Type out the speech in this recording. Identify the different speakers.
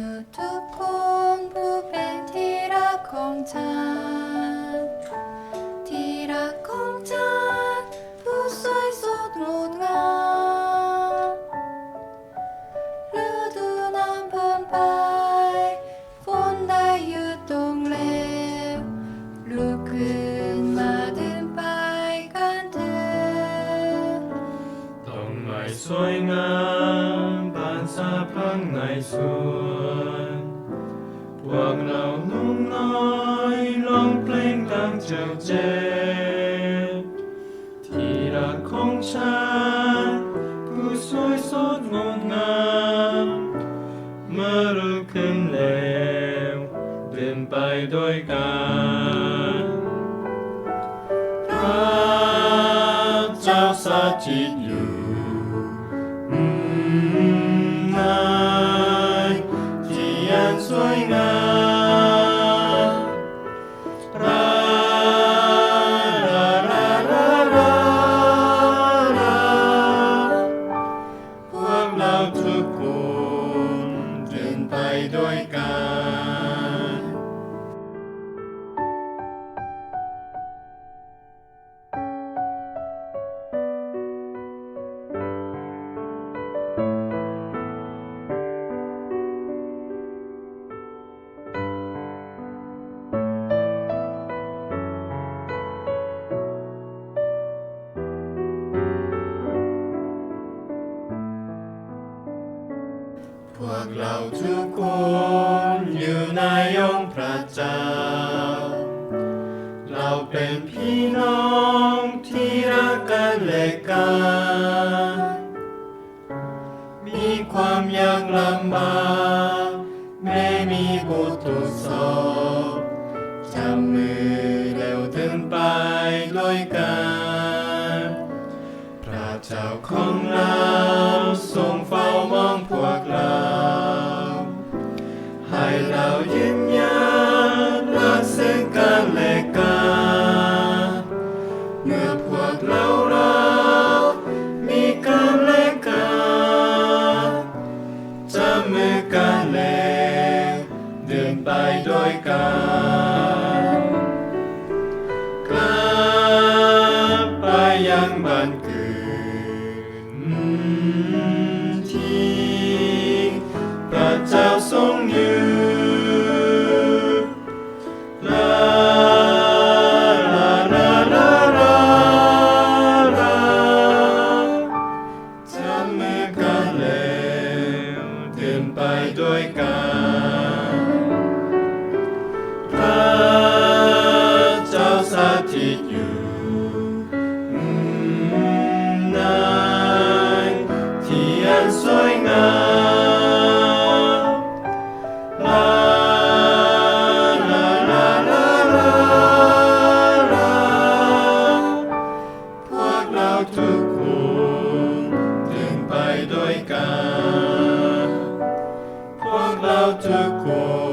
Speaker 1: นุทุกคนผู้เป็นที่รักของฉันที่รักของฉันผู้สวยสดงดงามฤดูน้ำเพิ่มไปฝนได้หยุดตรงเร็วลุกขึ้นมาเดินไปกันเถอะ
Speaker 2: ดอกไม้สวยงามบานสะพังในสวน พวกเราหนุ่มน้อยร้องเพลงดังเจ้าเจที่รักของฉันผู้สวยสดงดงามเมื่อรู้ขึ้นแล้วเดินไปด้วยกันพระเจ้าสถิตอยู่ ไปด้วยกัน กเราทุกคนอยู่ในองค์พระเจ้า เราเป็นพี่น้องที่รักกันและกัน มีความยากลำบากแม้มีบททดสอบจับมือแล้วเดินไปด้วยกัน พระเจ้าของเราทรงเฝ้า เราทุกคน